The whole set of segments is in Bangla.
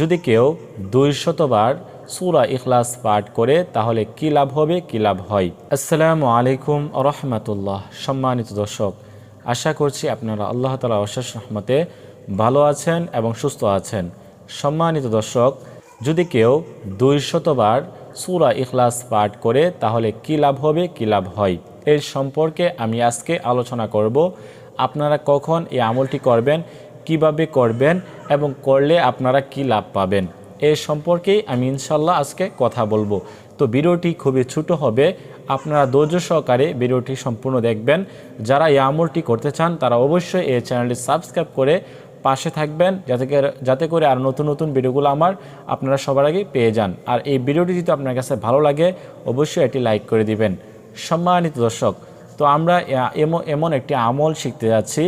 যদি কেউ দুই শতবার সুরা ইখলাস পাঠ করে, তাহলে কি লাভ হবে? কি লাভ হয়? আসসালামু আলাইকুম রহমতুল্লাহ। সম্মানিত দর্শক, আশা করছি আপনারা আল্লাহ তালা অশেষ রহমতে ভালো আছেন এবং সুস্থ আছেন। সম্মানিত দর্শক, যদি কেউ দুই শতবার সুরা ইখলাস পাঠ করে, তাহলে কি লাভ হবে? কি লাভ হয়? এর সম্পর্কে আমি আজকে আলোচনা করব। আপনারা কখন এই আমলটি করবেন? কীভাবে করবেন এবং করলে আপনারা কি লাভ পাবেন? এ সম্পর্কেই আমি ইনশাল্লাহ আজকে কথা বলব। তো ভিডিওটি খুবই ছোট হবে, আপনারা ধৈর্য সহকারে ভিডিওটি সম্পূর্ণ দেখবেন। যারা এই আমলটি করতে চান, তারা অবশ্যই এই চ্যানেলটি সাবস্ক্রাইব করে পাশে থাকবেন, যাতে যাতে করে আর নতুন নতুন ভিডিওগুলো আমার আপনারা সবার আগে পেয়ে যান। আর এই ভিডিওটি যদি আপনার কাছে ভালো লাগে, অবশ্যই এটি লাইক করে দিবেন। সম্মানিত দর্শক তো আমরা এমন এমন একটি আমল শিখতে যাচ্ছি,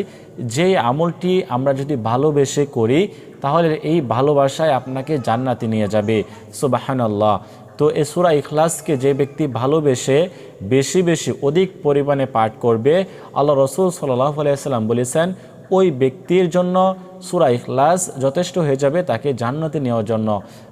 যেই আমলটি আমরা যদি ভালোবেসে করি, তাহলে এই ভালোবাসায় আপনাকে জান্নাতে নিয়ে যাবে। সুবাহান আল্লাহ তো এ সুরা ইখলাসকে যে ব্যক্তি ভালোবেসে বেশি বেশি অধিক পরিমাণে পাঠ করবে, আল্লাহ রসুল সাল্লাহ আলাইসাল্লাম বলেছেন, ওই ব্যক্তির জন্য সুরা ইখলাস যথেষ্ট হয়ে যাবে তাকে জান্নাতে নেওয়ার জন্য।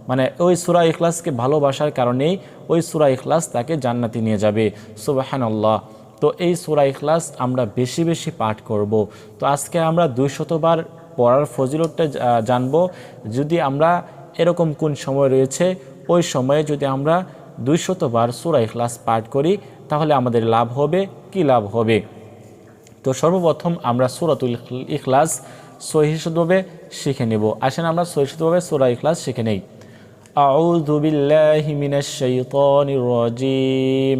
মানে ওই সুরা ইখলাসকে ভালোবাসার কারণেই ওই সুরা ইখলাস তাকে জান্নাতে নিয়ে যাবে। সুবাহান আল্লাহ তো এই সুরা ইখলাস আমরা বেশি বেশি পাঠ করব তো আজকে আমরা দুই শতবার পড়ার ফজিলতটা জা- জানবো যদি আমরা এরকম কোন সময় রয়েছে ওই সময়ে যদি আমরা দুই শতবার সুরা ইখলাস পাঠ করি তাহলে আমাদের লাভ হবে কি লাভ হবে তো সর্বপ্রথম আমরা সুরাতুল ইখ- ইখলাস সহিষ্ণুভাবে শিখে নেব আসেন আমরা সহিষ্ণুভাবে সুরা ইখলাস শিখে নেই أعوذ بالله من الشيطان الرجيم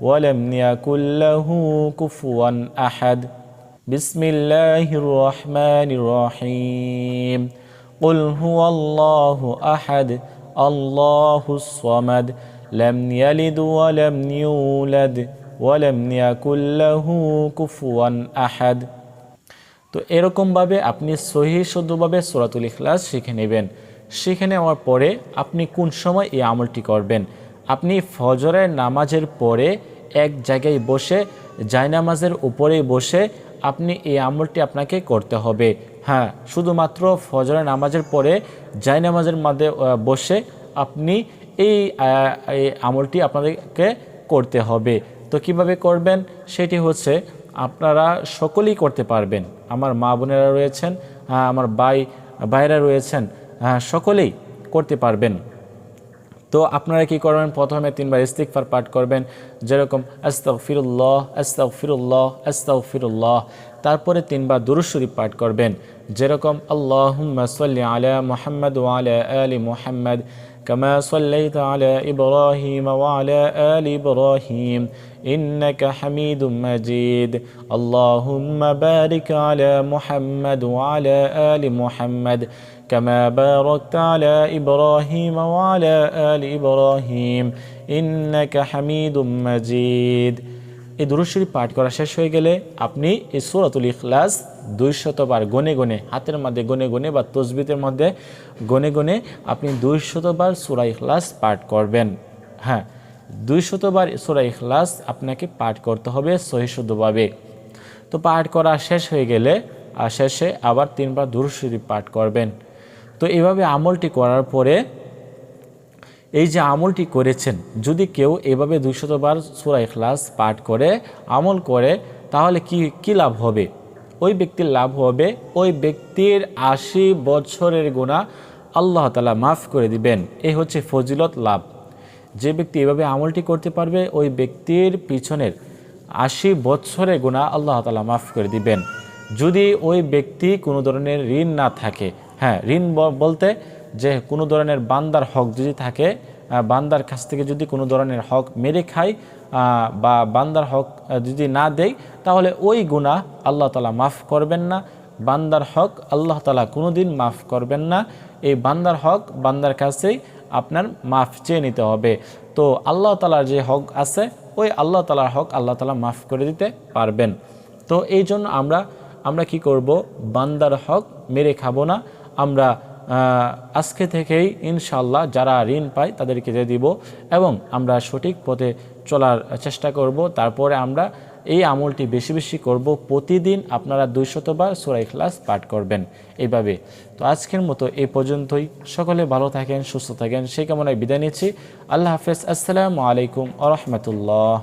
ولم يكن له كفوا أحد بسم الله الرحمن الرحيم قل هو الله أحد الله الصمد لم يلد ولم يولد ولم يكن له كفوا أحد তো এরকমভাবে আপনি সহি শুদ্ধভাবে সোরাতুল ইখলাস শিখে নেবেন শিখে নেওয়ার পরে আপনি কোন সময় এই আমলটি করবেন আপনি ফজরের নামাজের পরে এক জায়গায় বসে জায়নামাজের উপরে বসে আপনি এই আমলটি আপনাকে করতে হবে। হ্যাঁ শুধুমাত্র ফজরের নামাজের পরে জায়নামাজের আহ, বসে আপনি এই আমলটি আপনাদেরকে করতে হবে। তো কীভাবে করবেন? সেটি হচ্ছে আপনারা সকলেই করতে পারবেন। আমার মা বোনেরা রয়েছেন হ্যাঁ, আমার ভাই ভাইরা রয়েছেন হ্যাঁ, সকলেই করতে পারবেন। তো আপনারা কি করবেন? প্রথমে তিনবার ইস্তিকফার পাঠ করবেন। যেরকম আস্তাউ ফিরুল্লাহ আস্তাউ ফিরুল্লাহ আস্তাউ ফিরুল্লাহ তারপরে তিনবার দুরুদ শরীফ পাঠ করবেন যেরকম আল্লাহুম্মা সাল্লি আলা মুহাম্মদ ওয়া আলা আলি মুহাম্মদ كما صليت على إبراهيم وعلى آل إبراهيم إنك حميد مجيد اللهم بارك على محمد وعلى آل محمد كما باركت على إبراهيم وعلى آل إبراهيم ইন্নাকা হামিদুম মাজিদ। এই দুরুশ্বরী পাঠ করা শেষ হয়ে গেলে আপনি এই সুরাতুল ইখলাস দুইশতবার গনে গনে, হাতের মধ্যে গনে গনে বা তসবিতের মধ্যে গনে গনে আপনি দুইশতবার সুরা ইখলাস পাঠ করবেন। হ্যাঁ দুইশতবার সুরা ইখলাস আপনাকে পাঠ করতে হবে সহিশুদ্ধভাবে তো পাঠ করা শেষ হয়ে গেলে আর শেষে আবার তিনবার দুরুশ্বরী পাঠ করবেন। তো এভাবে আমলটি করার পরে এই যে আমলটি করেছেন, যদি কেউ এভাবে দুইশতবার সুরা ইখলাস পাঠ করে, আমল করে, তাহলে কি কি লাভ হবে? ওই ব্যক্তির লাভ হবে, ওই ব্যক্তির আশি বছরের গুণা আল্লাহ তালা মাফ করে দিবেন। এই হচ্ছে ফজিলত লাভ। যে ব্যক্তি এভাবে আমলটি করতে পারবে, ওই ব্যক্তির পিছনের আশি বছরের গুণা আল্লাহ তালা মাফ করে দিবেন। যদি ওই ব্যক্তি কোনো ধরনের ঋণ না থাকে হ্যাঁ ঋণ বলতে যে কোনো ধরনের বান্দার হক যদি থাকে বান্দার কাছ থেকে যদি কোনো ধরনের হক মেরে খায় বা বান্দার হক যদি না দেয়, তাহলে ওই গুণা আল্লাহ তালা মাফ করবেন না। বান্দার হক আল্লাহ তালা কোনো দিন মাফ করবেন না। এই বান্দার হক বান্দার কাছেই আপনার মাফ চেয়ে নিতে হবে। তো আল্লাহ তালার যে হক আছে, ওই আল্লাহ তালার হক আল্লাহ তালা মাফ করে দিতে পারবেন। তো এই জন্য আমরা আমরা কি করব? বান্দার হক মেরে খাব না। আমরা আজকে থেকেই ইনশাল্লাহ যারা ঋণ পায় তাদেরকে দিয়ে দিব এবং আমরা সঠিক পথে চলার চেষ্টা করব। তারপরে আমরা এই আমলটি বেশি বেশি করব। প্রতিদিন আপনারা দুইশতবার সুরাই ক্লাস পাঠ করবেন এইভাবে। তো আজকের মতো এই পর্যন্তই। সকলে ভালো থাকেন, সুস্থ থাকেন। সেই কামনায় বিদায় নিচ্ছি। আল্লাহ হাফেজ। আসসালামু আলাইকুম আ রহমতুল্লাহ।